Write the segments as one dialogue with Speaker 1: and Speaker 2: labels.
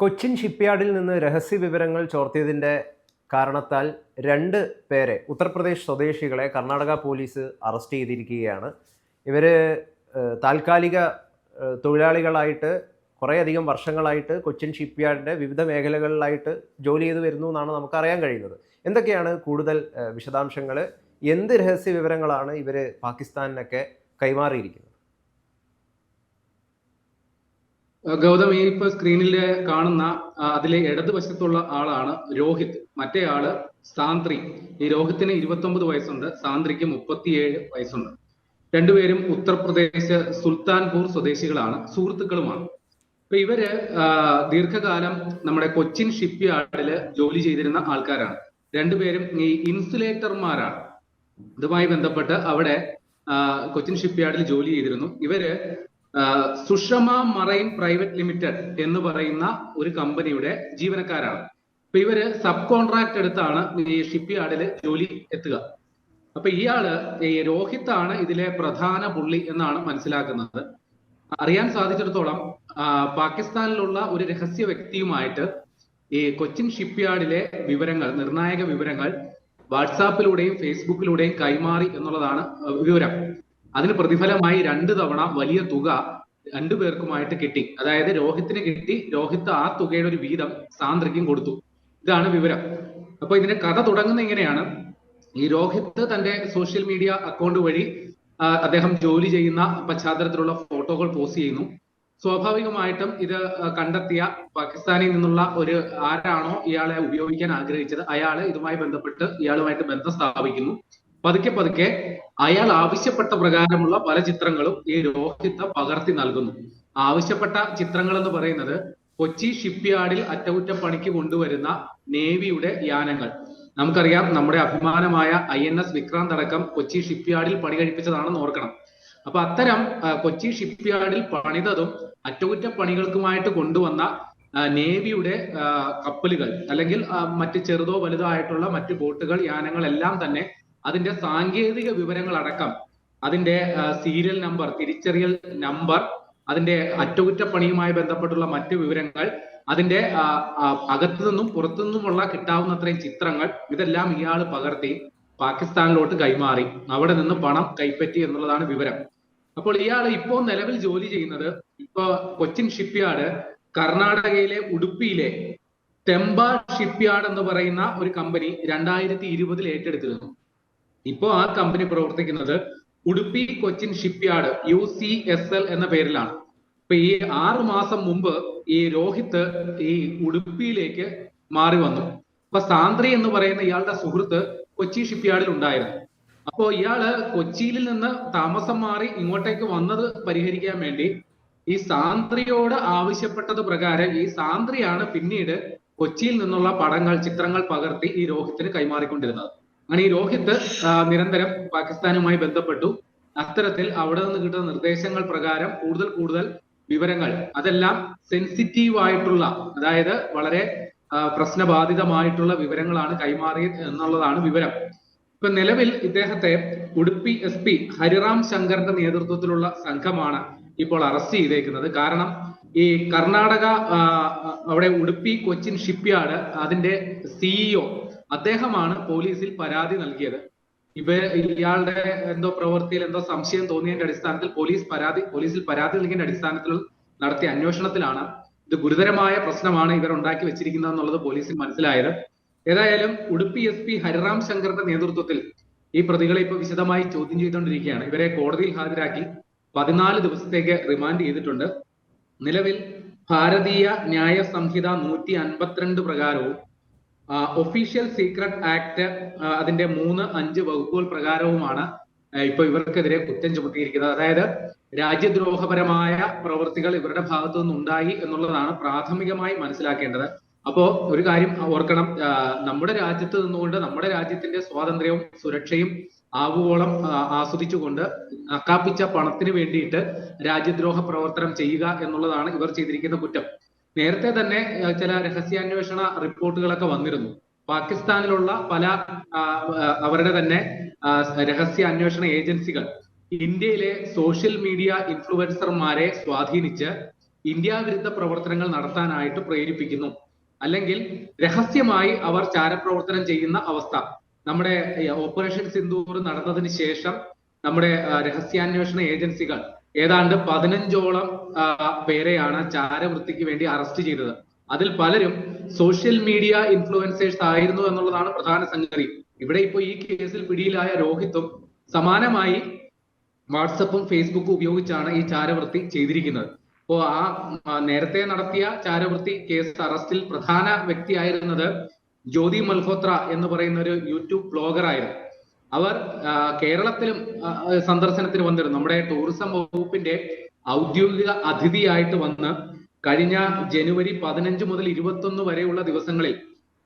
Speaker 1: കൊച്ചിൻ ഷിപ്പ്യാർഡിൽ നിന്ന് രഹസ്യ വിവരങ്ങൾ ചോർത്തിയതിന്റെ കാരണത്താൽ രണ്ട് പേരെ ഉത്തർപ്രദേശ് സ്വദേശികളെ കർണാടക പോലീസ് അറസ്റ്റ് ചെയ്തിരിക്കുകയാണ്. ഇവർ താൽക്കാലിക തൊഴിലാളികളായിട്ട് കുറേയധികം വർഷങ്ങളായിട്ട് കൊച്ചിൻ ഷിപ്പ്യാർഡിന്റെ വിവിധ മേഖലകളിലായിട്ട് ജോലി ചെയ്തു വരുന്നു എന്നാണ് നമുക്കറിയാൻ കഴിയുന്നത്. എന്തൊക്കെയാണ് കൂടുതൽ വിശദാംശങ്ങൾ എന്ത് രഹസ്യ വിവരങ്ങളാണ് ഇവർ പാകിസ്ഥാനിനൊക്കെ കൈമാറിയിരിക്കുന്നത്?
Speaker 2: ഗൗതം ഈ ഇപ്പൊ സ്ക്രീനിൽ കാണുന്ന അതിലെ ഇടതുവശത്തുള്ള ആളാണ് രോഹിത്. മറ്റേ ആൾ സാന്ത്രി. ഈ രോഹിത്തിന് ഇരുപത്തൊമ്പത് വയസ്സുണ്ട് സാന്ത്രിക്ക് മുപ്പത്തിയേഴ് വയസ്സുണ്ട്. രണ്ടുപേരും ഉത്തർപ്രദേശ് സുൽത്താൻപൂർ സ്വദേശികളാണ് സുഹൃത്തുക്കളുമാണ്. അപ്പൊ ഇവർ ദീർഘകാലം നമ്മുടെ കൊച്ചിൻ ഷിപ്പ് യാർഡിൽ ജോലി ചെയ്തിരുന്ന ആൾക്കാരാണ്. രണ്ടുപേരും ഈ ഇൻസുലേറ്റർമാരാണ്. ഇതുമായി ബന്ധപ്പെട്ട് അവിടെ കൊച്ചിൻ ഷിപ്പ് യാർഡിൽ ജോലി ചെയ്തിരുന്നു. ഇവർ സുഷമ മറൈൻ പ്രൈവറ്റ് ലിമിറ്റഡ് എന്ന് പറയുന്ന ഒരു കമ്പനിയുടെ ജീവനക്കാരാണ്. അപ്പൊ ഇവർ സബ് കോൺട്രാക്ട് എടുത്താണ് ഈ ഷിപ്പ് യാർഡിൽ ജോലി എത്തുക. അപ്പൊ ഇയാൾ ഈ രോഹിത് ആണ് ഇതിലെ പ്രധാന പുള്ളി എന്നാണ് മനസ്സിലാക്കുന്നത്. അറിയാൻ സാധിച്ചിടത്തോളം പാകിസ്ഥാനിലുള്ള ഒരു രഹസ്യ വ്യക്തിയുമായിട്ട് ഈ കൊച്ചിൻ ഷിപ്പ് യാർഡിലെ വിവരങ്ങൾ നിർണായക വിവരങ്ങൾ വാട്സാപ്പിലൂടെയും ഫേസ്ബുക്കിലൂടെയും കൈമാറി എന്നുള്ളതാണ് വിവരം. അതിന് പ്രതിഫലമായി രണ്ട് തവണ വലിയ തുക രണ്ടു പേർക്കുമായിട്ട് കിട്ടി. അതായത് രോഹിത്തിന് കിട്ടി. രോഹിത്ത് ആ തുകയുടെ ഒരു വീതം സാന്ദ്രയ്ക്കും കൊടുത്തു. ഇതാണ് വിവരം. അപ്പൊ ഇതിന്റെ കഥ തുടങ്ങുന്ന ഇങ്ങനെയാണ്. ഈ രോഹിത്ത് തന്റെ സോഷ്യൽ മീഡിയ അക്കൗണ്ട് വഴി അദ്ദേഹം ജോലി ചെയ്യുന്ന പശ്ചാത്തലത്തിലുള്ള ഫോട്ടോകൾ പോസ്റ്റ് ചെയ്യുന്നു. സ്വാഭാവികമായിട്ടും ഇത് കണ്ടെത്തിയ പാകിസ്ഥാനിൽ നിന്നുള്ള ഒരു ആരാണോ ഇയാളെ ഉപയോഗിക്കാൻ ആഗ്രഹിച്ചത്. അയാൾ ഇതുമായി ബന്ധപ്പെട്ട് ഇയാളുമായിട്ട് ബന്ധം സ്ഥാപിക്കുന്നു. പതുക്കെ പതുക്കെ അയാൾ ആവശ്യപ്പെട്ട പ്രകാരമുള്ള പല ചിത്രങ്ങളും ഈ രോഹിത്ത് പകർത്തി നൽകുന്നു. ആവശ്യപ്പെട്ട ചിത്രങ്ങൾ എന്ന് പറയുന്നത് കൊച്ചി ഷിപ്പ് യാർഡിൽ അറ്റകുറ്റപ്പണിക്ക് കൊണ്ടുവരുന്ന നേവിയുടെ യാനങ്ങൾ. നമുക്കറിയാം നമ്മുടെ അഭിമാനമായ ഐ എൻ എസ് വിക്രാന്ത് അടക്കം കൊച്ചി ഷിപ്പ് യാർഡിൽ പണി കഴിപ്പിച്ചതാണെന്ന് ഓർക്കണം. അപ്പൊ അത്തരം കൊച്ചി ഷിപ്പ് യാർഡിൽ പണിതതും അറ്റകുറ്റപ്പണികൾക്കുമായിട്ട് കൊണ്ടുവന്ന നേവിയുടെ കപ്പലുകൾ അല്ലെങ്കിൽ മറ്റു ചെറുതോ വലുതോ ആയിട്ടുള്ള മറ്റ് ബോട്ടുകൾ യാനങ്ങൾ എല്ലാം തന്നെ അതിന്റെ സാങ്കേതിക വിവരങ്ങൾ അടക്കം അതിന്റെ സീരിയൽ നമ്പർ തിരിച്ചറിയൽ നമ്പർ അതിന്റെ അറ്റകുറ്റപ്പണിയുമായി ബന്ധപ്പെട്ടുള്ള മറ്റ് വിവരങ്ങൾ അതിന്റെ അകത്തു നിന്നും പുറത്തു നിന്നുമുള്ള കിട്ടാവുന്നത്രയും ചിത്രങ്ങൾ ഇതെല്ലാം ഇയാൾ പകർത്തി പാകിസ്ഥാനിലോട്ട് കൈമാറി. അവിടെ നിന്ന് പണം കൈപ്പറ്റി എന്നുള്ളതാണ് വിവരം. അപ്പോൾ ഇയാൾ ഇപ്പോൾ നിലവിൽ ജോലി ചെയ്യുന്നത് ഇപ്പൊ കൊച്ചിൻ ഷിപ്പ് യാർഡ് കർണാടകയിലെ ഉടുപ്പിയിലെ ടെമ്പ ഷിപ്പ് യാർഡ് എന്ന് പറയുന്ന ഒരു കമ്പനി രണ്ടായിരത്തി ഇരുപതിൽ ഏറ്റെടുത്തിരുന്നു. ഇപ്പോ ആ കമ്പനി പ്രവർത്തിക്കുന്നത് Udupi Cochin shipyard U C S L എന്ന പേരിലാണ്. ഇപ്പൊ ഈ ആറു മാസം മുമ്പ് ഈ രോഹിത് ഈ ഉടുപ്പിയിലേക്ക് മാറി വന്നു. അപ്പൊ സാന്ദ്രി എന്ന് പറയുന്ന ഇയാളുടെ സുഹൃത്ത് കൊച്ചി ഷിപ്പ് യാർഡിൽ ഉണ്ടായിരുന്നു. അപ്പോ ഇയാൾ കൊച്ചിയിൽ നിന്ന് താമസം മാറി ഇങ്ങോട്ടേക്ക് വന്നത് പരിഹരിക്കാൻ വേണ്ടി ഈ സാന്ദ്രിയോട് ആവശ്യപ്പെട്ടത് പ്രകാരം ഈ സാന്ദ്രിയാണ് പിന്നീട് കൊച്ചിയിൽ നിന്നുള്ള പടങ്ങൾ ചിത്രങ്ങൾ പകർത്തി ഈ രോഹിത്തിന് കൈമാറിക്കൊണ്ടിരുന്നത്. അങ്ങനെ ഈ രോഹിത് നിരന്തരം പാകിസ്ഥാനുമായി ബന്ധപ്പെട്ടു. അത്തരത്തിൽ അവിടെ നിന്ന് കിട്ടുന്ന നിർദ്ദേശങ്ങൾ പ്രകാരം കൂടുതൽ കൂടുതൽ വിവരങ്ങൾ അതെല്ലാം സെൻസിറ്റീവ് ആയിട്ടുള്ള അതായത് വളരെ പ്രശ്നബാധിതമായിട്ടുള്ള വിവരങ്ങളാണ് കൈമാറിയത് എന്നുള്ളതാണ് വിവരം. ഇപ്പൊ നിലവിൽ ഇദ്ദേഹത്തെ ഉടുപ്പി എസ് പി ഹരിറാം ശങ്കറിന്റെ നേതൃത്വത്തിലുള്ള സംഘമാണ് ഇപ്പോൾ അറസ്റ്റ് ചെയ്തേക്കുന്നത്. കാരണം ഈ കർണാടക അവിടെ ഉടുപ്പി കൊച്ചിൻ ഷിപ്പ് യാർഡ് അതിന്റെ സിഇഒ അദ്ദേഹമാണ് പോലീസിൽ പരാതി നൽകിയത്. ഇവ ഇയാളുടെ എന്തോ പ്രവൃത്തിയിൽ എന്തോ സംശയം തോന്നിയതിന്റെ അടിസ്ഥാനത്തിൽ പോലീസ് പരാതി പോലീസിൽ പരാതി നൽകിയതിന്റെ അടിസ്ഥാനത്തിൽ നടത്തിയ അന്വേഷണത്തിലാണ് ഇത് ഗുരുതരമായ പ്രശ്നമാണ് ഇവർ ഉണ്ടാക്കി വെച്ചിരിക്കുന്നത് എന്നുള്ളത് പോലീസിൽ മനസ്സിലായത്. ഏതായാലും ഉടുപ്പി എസ് പി ഹരിറാം ശങ്കറിന്റെ നേതൃത്വത്തിൽ ഈ പ്രതികളെ ഇപ്പൊ വിശദമായി ചോദ്യം ചെയ്തുകൊണ്ടിരിക്കുകയാണ്. ഇവരെ കോടതിയിൽ ഹാജരാക്കി പതിനാല് ദിവസത്തേക്ക് റിമാൻഡ് ചെയ്തിട്ടുണ്ട്. നിലവിൽ ഭാരതീയ ന്യായ സംഹിത നൂറ്റി അൻപത്തിരണ്ട് പ്രകാരവും ഒഫീഷ്യൽ സീക്രട്ട് ആക്ട് അതിന്റെ മൂന്ന് അഞ്ച് വകുപ്പുകൾ പ്രകാരവുമാണ് ഇപ്പൊ ഇവർക്കെതിരെ കുറ്റം ചുമത്തിയിരിക്കുന്നത്. അതായത് രാജ്യദ്രോഹപരമായ പ്രവൃത്തികൾ ഇവരുടെ ഭാഗത്തു നിന്നുണ്ടായി എന്നുള്ളതാണ് പ്രാഥമികമായി മനസ്സിലാക്കേണ്ടത്. അപ്പോ ഒരു കാര്യം ഓർക്കണം നമ്മുടെ രാജ്യത്ത് നിന്നുകൊണ്ട് നമ്മുടെ രാജ്യത്തിന്റെ സ്വാതന്ത്ര്യവും സുരക്ഷയും ആവുവോളം ആസ്വദിച്ചുകൊണ്ട് നക്കാപ്പിച്ച പണത്തിന് വേണ്ടിയിട്ട് രാജ്യദ്രോഹ പ്രവർത്തനം ചെയ്യുക എന്നുള്ളതാണ് ഇവർ ചെയ്തിരിക്കുന്ന കുറ്റം. നേരത്തെ തന്നെ ചില രഹസ്യാന്വേഷണ റിപ്പോർട്ടുകളൊക്കെ വന്നിരുന്നു. പാകിസ്ഥാനിലുള്ള പല അവരുടെ തന്നെ രഹസ്യ അന്വേഷണ ഏജൻസികൾ ഇന്ത്യയിലെ സോഷ്യൽ മീഡിയ ഇൻഫ്ലുവൻസർമാരെ സ്വാധീനിച്ച് ഇന്ത്യ വിരുദ്ധ പ്രവർത്തനങ്ങൾ നടത്താനായിട്ട് പ്രേരിപ്പിക്കുന്നു. അല്ലെങ്കിൽ രഹസ്യമായി അവർ ചാരപ്രവർത്തനം ചെയ്യുന്ന അവസ്ഥ. നമ്മുടെ ഓപ്പറേഷൻ സിന്ദൂർ നടന്നതിന് ശേഷം നമ്മുടെ രഹസ്യാന്വേഷണ ഏജൻസികൾ ഏതാണ്ട് പതിനഞ്ചോളം പേരെയാണ് ചാരവൃത്തിക്ക് വേണ്ടി അറസ്റ്റ് ചെയ്തത്. അതിൽ പലരും സോഷ്യൽ മീഡിയ ഇൻഫ്ലുവൻസേഴ്സ് ആയിരുന്നു എന്നുള്ളതാണ് പ്രധാന സംഗതി. ഇവിടെ ഇപ്പോൾ ഈ കേസിൽ പിടിയിലായ രോഹിത്തും സമാനമായി വാട്സപ്പും ഫേസ്ബുക്കും ഉപയോഗിച്ചാണ് ഈ ചാരവൃത്തി ചെയ്തിരിക്കുന്നത്. അപ്പോ ആ, നേരത്തെ നടത്തിയ ചാരവൃത്തി കേസ് അറസ്റ്റിൽ പ്രധാന വ്യക്തിയായിരുന്നത് ജ്യോതി മൽഹോത്ര എന്ന് പറയുന്ന ഒരു യൂട്യൂബ് ബ്ലോഗർ ആയിരുന്നു അവർ കേരളത്തിലും സന്ദർശനത്തിന് വന്നിരുന്നു. നമ്മുടെ ടൂറിസം വകുപ്പിന്റെ ഔദ്യോഗിക അതിഥിയായിട്ട് വന്ന് കഴിഞ്ഞ ജനുവരി പതിനഞ്ച് മുതൽ ഇരുപത്തൊന്ന് വരെയുള്ള ദിവസങ്ങളിൽ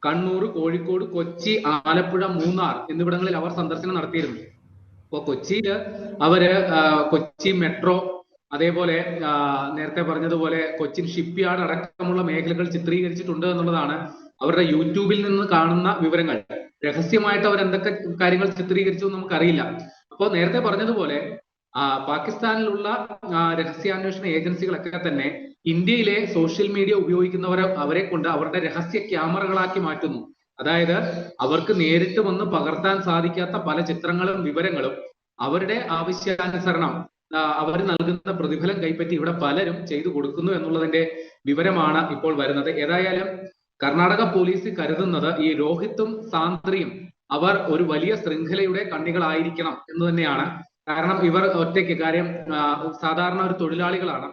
Speaker 2: കണ്ണൂർ കോഴിക്കോട് കൊച്ചി ആലപ്പുഴ മൂന്നാർ എന്നിവിടങ്ങളിൽ അവർ സന്ദർശനം നടത്തിയിരുന്നു. അപ്പോൾ കൊച്ചിയിൽ അവർ കൊച്ചി മെട്രോ അതേപോലെ നേരത്തെ പറഞ്ഞതുപോലെ കൊച്ചിൻ ഷിപ്പ് യാർഡ് അടക്കമുള്ള മേഖലകൾ ചിത്രീകരിച്ചിട്ടുണ്ട് എന്നുള്ളതാണ് അവരുടെ യൂട്യൂബിൽ നിന്ന് കാണുന്ന വിവരങ്ങൾ. രഹസ്യമായിട്ട് അവർ എന്തൊക്കെ കാര്യങ്ങൾ ചിത്രീകരിച്ചു എന്ന് നമുക്കറിയില്ല. അപ്പോൾ നേരത്തെ പറഞ്ഞതുപോലെ പാകിസ്ഥാനിലുള്ള രഹസ്യാന്വേഷണ ഏജൻസികളൊക്കെ തന്നെ ഇന്ത്യയിലെ സോഷ്യൽ മീഡിയ ഉപയോഗിക്കുന്നവരെ അവരെ കൊണ്ട് അവരുടെ രഹസ്യ ക്യാമറകളാക്കി മാറ്റുന്നു. അതായത് അവർക്ക് നേരിട്ട് വന്ന് പകർത്താൻ സാധിക്കാത്ത പല ചിത്രങ്ങളും വിവരങ്ങളും അവരുടെ ആവശ്യാനുസരണം അവർ നൽകുന്ന പ്രതിഫലം കൈപ്പറ്റി ഇവിടെ പലരും ചെയ്തു കൊടുക്കുന്നു എന്നുള്ളതിന്റെ വിവരമാണ് ഇപ്പോൾ വരുന്നത്. ഏതായാലും കർണാടക പോലീസ് കരുതുന്നത് ഈ രോഹിത്തും സാന്ദ്രിയും അവർ ഒരു വലിയ ശൃംഖലയുടെ കണ്ണികളായിരിക്കണം എന്ന് തന്നെയാണ്. കാരണം ഇവർ ഒറ്റയ്ക്ക് കാര്യം സാധാരണ ഒരു തൊഴിലാളികളാണ്.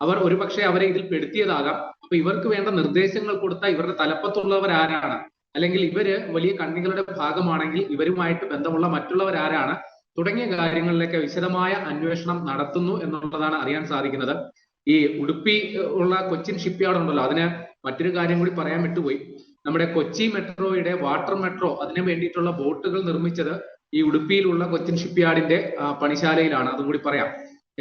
Speaker 2: അവർ ഒരുപക്ഷെ അവരെ ഇതിൽ പെടുത്തിയതാകാം. അപ്പൊ ഇവർക്ക് വേണ്ട നിർദ്ദേശങ്ങൾ കൊടുത്ത ഇവരുടെ തലപ്പത്തുള്ളവർ ആരാണ് അല്ലെങ്കിൽ ഇവർ വലിയ കണ്ണികളുടെ ഭാഗമാണെങ്കിൽ ഇവരുമായിട്ട് ബന്ധമുള്ള മറ്റുള്ളവർ ആരാണ് തുടങ്ങിയ കാര്യങ്ങളിലേക്ക് വിശദമായ അന്വേഷണം നടത്തുന്നു എന്നുള്ളതാണ് അറിയാൻ സാധിക്കുന്നത്. ഈ ഉടുപ്പി ഉള്ള കൊച്ചിൻ ഷിപ്പ്യാർഡ് ഉണ്ടല്ലോ അതിന് മറ്റൊരു കാര്യം കൂടി പറയാൻ വിട്ടുപോയി. നമ്മുടെ കൊച്ചി മെട്രോയുടെ വാട്ടർ മെട്രോ അതിന് വേണ്ടിയിട്ടുള്ള ബോട്ടുകൾ നിർമ്മിച്ചത് ഈ ഉടുപ്പിയിലുള്ള കൊച്ചിൻ ഷിപ്പ്യാർഡിന്റെ പണിശാലയിലാണ്. അതും കൂടി പറയാം.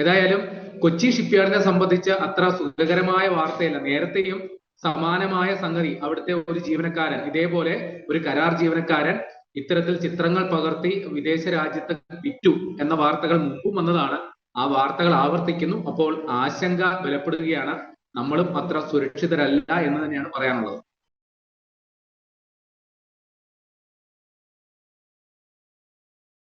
Speaker 2: ഏതായാലും കൊച്ചി ഷിപ്പ്യാർഡിനെ സംബന്ധിച്ച് അത്ര സുഖകരമായ വാർത്തയല്ല. നേരത്തെയും സമാനമായ സംഗതി അവിടുത്തെ ഒരു ജീവനക്കാരൻ ഇതേപോലെ ഒരു കരാർ ജീവനക്കാരൻ ഇത്തരത്തിൽ ചിത്രങ്ങൾ പകർത്തി വിദേശ രാജ്യത്ത് വിറ്റു എന്ന വാർത്തകൾ മുമ്പും വന്നതാണ്. ആ വാർത്തകൾ ആവർത്തിക്കുന്നു. അപ്പോൾ ആശങ്ക ബലപ്പെടുകയാണ് നമ്മളും അത്ര സുരക്ഷിതരല്ല എന്ന് തന്നെയാണ് പറയാനുള്ളത്.